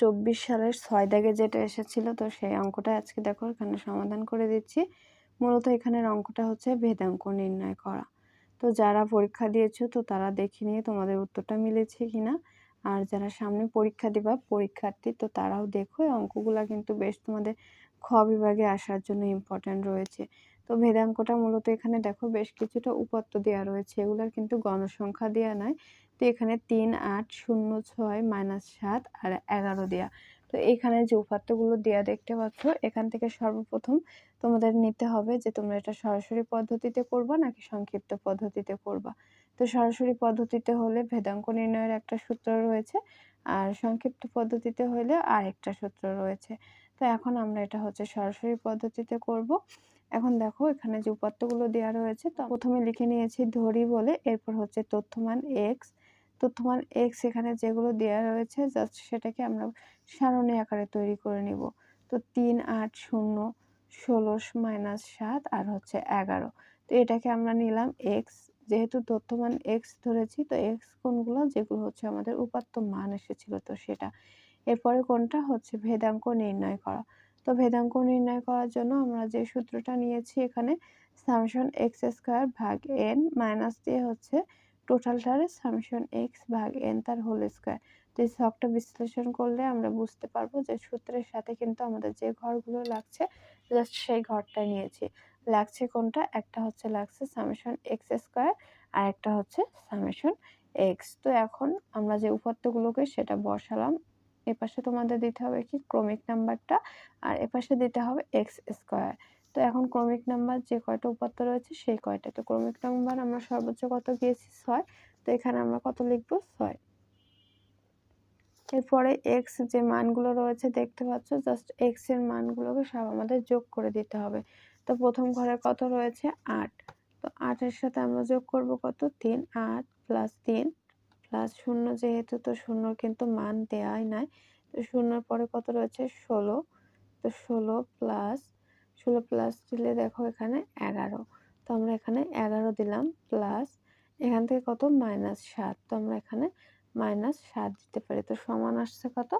চব্বিশ সালের ছয় দাগে যেটা এসেছিল, তো সেই অঙ্কটা আজকে দেখো এখানে সমাধান করে দিচ্ছি। মূলত এখানের অঙ্কটা হচ্ছে ভেদাঙ্ক নির্ণয় করা। তো যারা পরীক্ষা দিয়েছ, তো তারা দেখে নিয়ে তোমাদের উত্তরটা মিলেছে কিনা। আর যারা সামনে পরীক্ষা দিবা, পরীক্ষার্থী, তো তারাও দেখো অঙ্কগুলা কিন্তু বেশ তোমাদের খ বিভাগে আসার জন্য ইম্পর্ট্যান্ট রয়েছে। তো ভেদাঙ্কটা মূলত এখানে দেখো বেশ কিছুটা উপাত্ত দেওয়া রয়েছে। এগুলার কিন্তু গণসংখ্যা দেওয়া নয়। তো এখানে তিন, আট, শূন্য, ছয়, মাইনাস সাত আর এগারো দেওয়া তো এখানে যে উপাত্তগুলো দেওয়া দেখতে পাচ্ছ, এখান থেকে সর্বপ্রথম তোমাদের নিতে হবে যে তোমরা এটা সরাসরি পদ্ধতিতে করবা নাকি সংক্ষিপ্ত পদ্ধতিতে করবা। তো সরাসরি পদ্ধতিতে হলে ভেদাঙ্ক নির্ণয়ের একটা সূত্র রয়েছে আর সংক্ষিপ্ত পদ্ধতিতে হলে আরেকটা সূত্র রয়েছে। তো এখন আমরা এটা হচ্ছে সরাসরি পদ্ধতিতে করব। এখন দেখো এখানে যে উপাত্তগুলো দেওয়া রয়েছে, তো প্রথমে লিখে নিয়েছি ধরি বলে, এরপর হচ্ছে তথ্যমান এক্স তথ্যমান এক্স এখানে যেগুলো দেওয়া রয়েছে জাস্ট সেটাকে আমরা সারণী আকারে তৈরি করে নিব। তো তিন, আট, শূন্য, ষোলো মাইনাস সাত আর হচ্ছে এগারো। তো এটাকে আমরা নিলাম এক্স যেহেতু তথ্যমান এক্স ধরেছি, তো এক্স কোনগুলো? যেগুলো হচ্ছে আমাদের উপাত্ত মান এসেছিল তো সেটা। এরপরে কোনটা? হচ্ছে ভেদাঙ্ক নির্ণয় করা। তো ভেদাঙ্ক নির্ণয় করার জন্য আমরা যে সূত্রটা নিয়েছি এখানে, সামশন এক্স স্কোয়ার ভাগ এন মাইনাস দিয়ে হচ্ছে টোটালটারে সামশন এক্স ভাগ এন তার হোল স্কোয়ার তো এই ছকটা বিশ্লেষণ করলে আমরা বুঝতে পারব যে সূত্রের সাথে কিন্তু আমাদের যে ঘরগুলো লাগছে জাস্ট সেই ঘরটা নিয়েছি। লাগছে কোনটা? একটা হচ্ছে লাগছে সামেশন এক্স স্কোয়ার আর একটা হচ্ছে সামেশন এক্স তো এখন আমরা যে উপাত্তগুলোকে সেটা বসালাম। এপাশে তোমাদের দিতে হবে কি? ক্রমিক নাম্বারটা। আর এপাশে দিতে হবে এক্স স্কোয়ার তো এখন ক্রমিক নাম্বার যে কয়টা উপাত্ত রয়েছে সেই কয়টা। তো ক্রমিক নাম্বার আমরা সর্বোচ্চ কত গিয়েছি? ছয়। তো এখানে আমরা কত লিখব? ছয়। এরপরে এক্স যে মানগুলো রয়েছে দেখতে পাচ্ছ জাস্ট এক্সের মানগুলোকে সব আমাদের যোগ করে দিতে হবে। তো প্রথম ঘরে কত রয়েছে? আট। তো আটের সাথে আমরা যোগ করব কত? তিন। আট প্লাস তিন প্লাস শূন্য যেহেতু, তো শূন্য কিন্তু মান দেওয়াই নাই। তো শূন্যর পরে কত রয়েছে? ষোলো। তো ষোলো প্লাস ষোলো প্লাস দিলে দেখো এখানে এগারো। তো আমরা এখানে এগারো দিলাম প্লাস এখান থেকে কত? মাইনাস সাত। তো আমরা এখানে মাইনাস সাত দিতে পারি। তো সমান আসছে কত?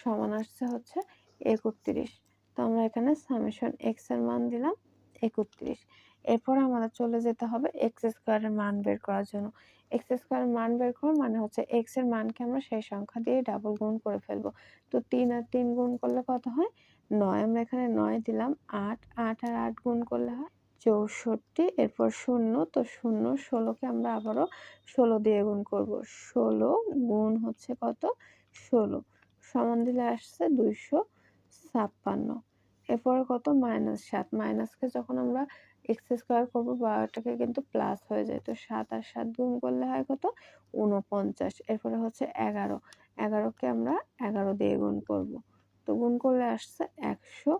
সমান আসছে হচ্ছে একত্রিশ। তো আমরা এখানে সামেশন এক্সের মান দিলাম। একত্রিশ। এরপর আমাদের চলে যেতে হবে এক্স স্কোয়ারের মান বের করার জন্য। এক্স স্কোয়ারের মান বের করার মানে হচ্ছে এক্সের মানকে আমরা সেই সংখ্যা দিয়ে ডাবল গুণ করে ফেলব। তো তিন আর তিন গুণ করলে কত হয়? নয়। আমরা এখানে নয় দিলাম, আট। আট আর আট গুণ করলে হয় চৌষট্টি। এরপর শূন্য, তো শূন্য ষোলোকে আমরা আবারও ষোলো দিয়ে গুণ করব। ষোলো গুণ হচ্ছে কত? ষোলো। সমান দিলে আসছে দুইশো ছাপ্পান্ন। এরপরে কত? মাইনাস সাত। মাইনাসকে যখন আমরা এক্স স্কোয়ার করব, বারোটাকে কিন্তু প্লাস হয়ে যায়। তো সাত আর সাত গুণ করলে হয় কত? উনপঞ্চাশ এরপরে হচ্ছে এগারো। এগারোকে আমরা এগারো দিয়ে গুণ করব। তো গুণ করলে আসছে একশো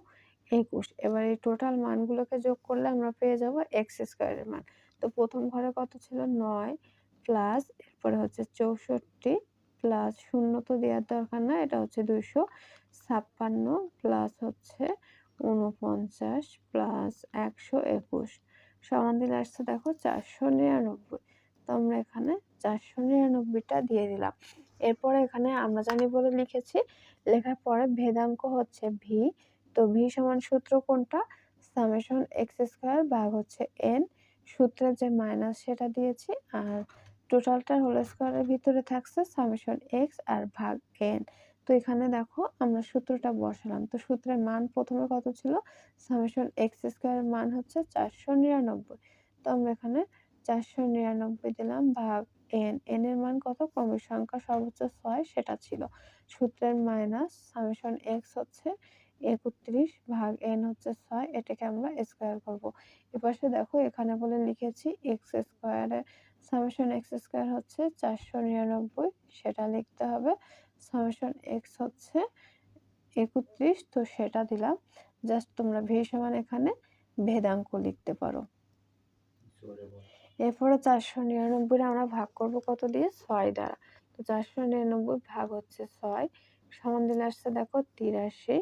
একুশ। এবার এই টোটাল মানগুলোকে যোগ করলে আমরা পেয়ে যাব এক্স স্কোয়ারের মান। তো প্রথম ঘরে কত ছিল? নয় প্লাস এরপরে হচ্ছে চৌষট্টি প্লাস শূন্য তো দেওয়ার দরকার না। এটা হচ্ছে দুইশো ছাপ্পান্ন প্লাস হচ্ছে উনপঞ্চাশ প্লাস একশো একুশ। সমান দিলে আসছে দেখো চারশো নিরানব্বই। তো আমরা এখানে চারশো নিরানব্বইটা দিয়ে দিলাম। এরপরে এখানে আমরা জানি বলে লিখেছি, লেখার পরে ভেদাঙ্ক হচ্ছে ভি তো ভি সমান সূত্র কোনটা? সামেশন এক্স স্কোয়ার ভাগ হচ্ছে এন সূত্রের যে মাইনাস সেটা দিয়েছি আর টোটালটা হোল স্কোয়ারের ভিতরে থাকছে সামেশন এক্স আর ভাগ এন তো এখানে দেখো আমরা সূত্রটা বসালাম। তো সূত্রের মান প্রথমে কত ছিল? সামেশন এক্স স্কোয়ারের মান হচ্ছে চারশো নিরানব্বই। তো আমরা এখানে চারশো নিরানব্বই দিলাম ভাগ এন এন এর মান কত? ক্রমিক সংখ্যা সর্বোচ্চ ছয়, সেটা ছিল। সূত্রের মাইনাস সামেশন এক্স হচ্ছে একত্রিশ ভাগ এন হচ্ছে ছয়, এটাকে আমরা স্কোয়ার করব। এপাশে দেখো এখানে বলে লিখেছি এক্স স্কোয়ারে সামেশন এক্স স্কোয়ার হচ্ছে চারশো নিরানব্বই, সেটা লিখতে হবে। সামেশন এক্স হচ্ছে একত্রিশ, তো সেটা দিলাম। জাস্ট তোমরা ভি সমান এখানে ভেদাঙ্ক লিখতে পারো। এরপরে চারশো নিরানব্বই আমরা ভাগ করব কত দিয়ে? ছয় দ্বারা। তো চারশো নিরানব্বই ভাগ হচ্ছে ছয়, সমান দিলে আসছে দেখো তিরাশি।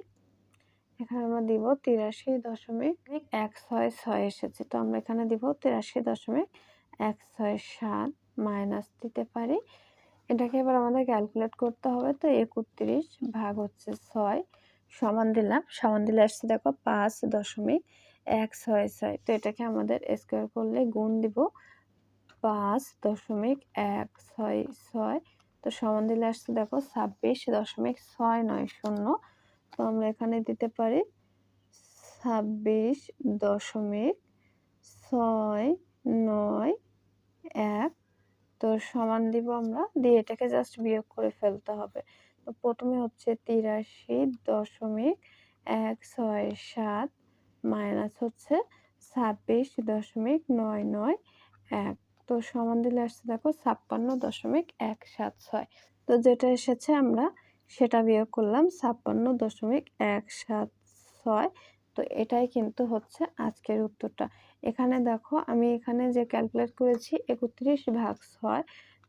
এখানে আমরা দিব তিরাশি দশমিক এক ছয় ছয় এসেছে। তো আমরা এখানে দিব তিরাশি দশমিক এক, ছয়, সাত মাইনাস দিতে পারি। এটাকে এবার আমাদের ক্যালকুলেট করতে হবে তো একত্রিশ ভাগ হচ্ছে ছয় সমান দিলাম। সমান দিলে আসছে দেখো পাঁচ দশমিক এক, ছয় ছয়। তো এটাকে আমাদের স্কোয়ার করলে গুণ দিব পাঁচ দশমিক এক, ছয় ছয়। তো সমান দিলে আসছে দেখো ছাব্বিশ দশমিক ছয় নয় শূন্য। তো আমরা এখানে দিতে পারি ছাব্বিশ দশমিক ছয় নয়, এক। তো সমান দিব আমরা দিয়ে এটাকে জাস্ট বিয়োগ করে ফেলতে হবে। তো প্রথমে হচ্ছে তিরাশি দশমিক এক ছয় সাত মাইনাস হচ্ছে ছাব্বিশ দশমিক নয় নয় এক। তো সমান দিলে আসছে দেখো ছাপ্পান্ন দশমিক এক সাত ছয়। তো যেটা এসেছে আমরা সেটা বিয়োগ করলাম ছাপ্পান্ন দশমিক এক সাত ছয় এটাই কিন্তু হচ্ছে আজকের উত্তরটা। এখানে দেখো আমি এখানে যে ক্যালকুলেট করেছি একত্রিশ ভাগ ছয়,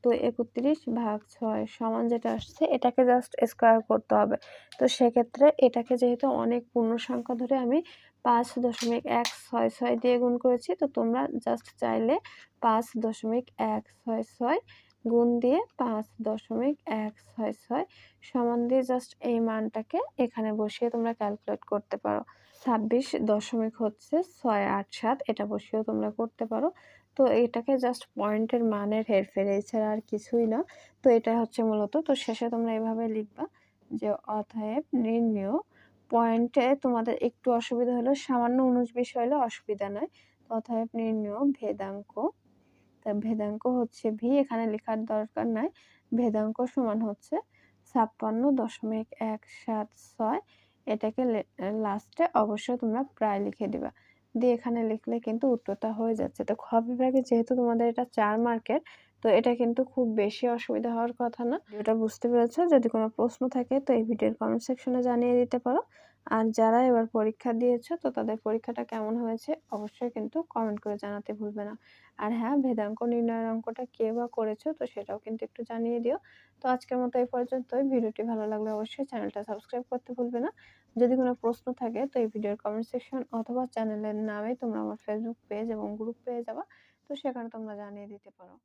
তো একত্রিশ ভাগ ছয় সমান যেটা আসছে এটাকে জাস্ট স্কোয়ার করতে হবে। তো সেক্ষেত্রে এটাকে যেহেতু অনেক পূর্ণ সংখ্যা ধরে আমি পাঁচ দশমিক এক ছয় ছয় দিয়ে গুণ করেছি, তো তোমরা জাস্ট চাইলে পাঁচ দশমিক এক ছয় ছয় গুণ দিয়ে পাঁচ দশমিক এক ছয় ছয় সমান দিয়ে জাস্ট এই মানটাকে এখানে বসিয়ে তোমরা ক্যালকুলেট করতে পারো। ছাব্বিশ দশমিক হচ্ছে ছয় আট সাত, এটা বসিয়েও তোমরা করতে পারো। তো এটাকে জাস্ট পয়েন্টের মানের হেরফের, এছাড়া আর কিছুই না। তো এটা হচ্ছে মূলত, তো শেষে তোমরা এভাবে লিখবা যে অতএব নির্ণয় পয়েন্টে তোমাদের একটু অসুবিধা হলো, সামান্য উনিশ বিশ হলে অসুবিধা নয়। অতএব নির্ণয় ভেদাঙ্ক, তা ভেদাঙ্ক হচ্ছে ভি এখানে লেখার দরকার নাই। ভেদাঙ্ক সমান হচ্ছে ছাপ্পান্ন দশমিক এক সাত ছয়। এটাকে লাস্টে অবশ্যই তোমরা প্রায় লিখে দিবা। দিয়ে এখানে লিখলে কিন্তু উত্তরটা হয়ে যাচ্ছে। তো খ বিভাগে যেহেতু তোমাদের এটা চার মার্কের তো এটা কিন্তু খুব বেশি অসুবিধা হওয়ার কথা না। এটা বুঝতে পেরেছ, যদি কোনো প্রশ্ন থাকে তো এই ভিডিওর কমেন্ট সেকশনে জানিয়ে দিতে পারো। আর যারা এবার পরীক্ষা দিয়েছ, তো তাদের পরীক্ষাটা কেমন হয়েছে, অবশ্যই কিন্তু কমেন্ট করে জানাতে ভুলবে না। আর হ্যাঁ ভেদাঙ্ক নির্ণয়ের অঙ্কটা কে বা করেছ, তো সেটাও কিন্তু একটু জানিয়ে দিও। তো আজকের মতো এই পর্যন্তই। ভিডিওটি ভালো লাগলে অবশ্যই চ্যানেলটা সাবস্ক্রাইব করতে ভুলবে না। যদি কোনো প্রশ্ন থাকে, তো এই ভিডিওর কমেন্ট সেকশন অথবা চ্যানেলের নামে তোমরা আমার ফেসবুক পেজ এবং গ্রুপ পেয়ে যাবা, তো সেখানে তোমরা জানিয়ে দিতে পারো।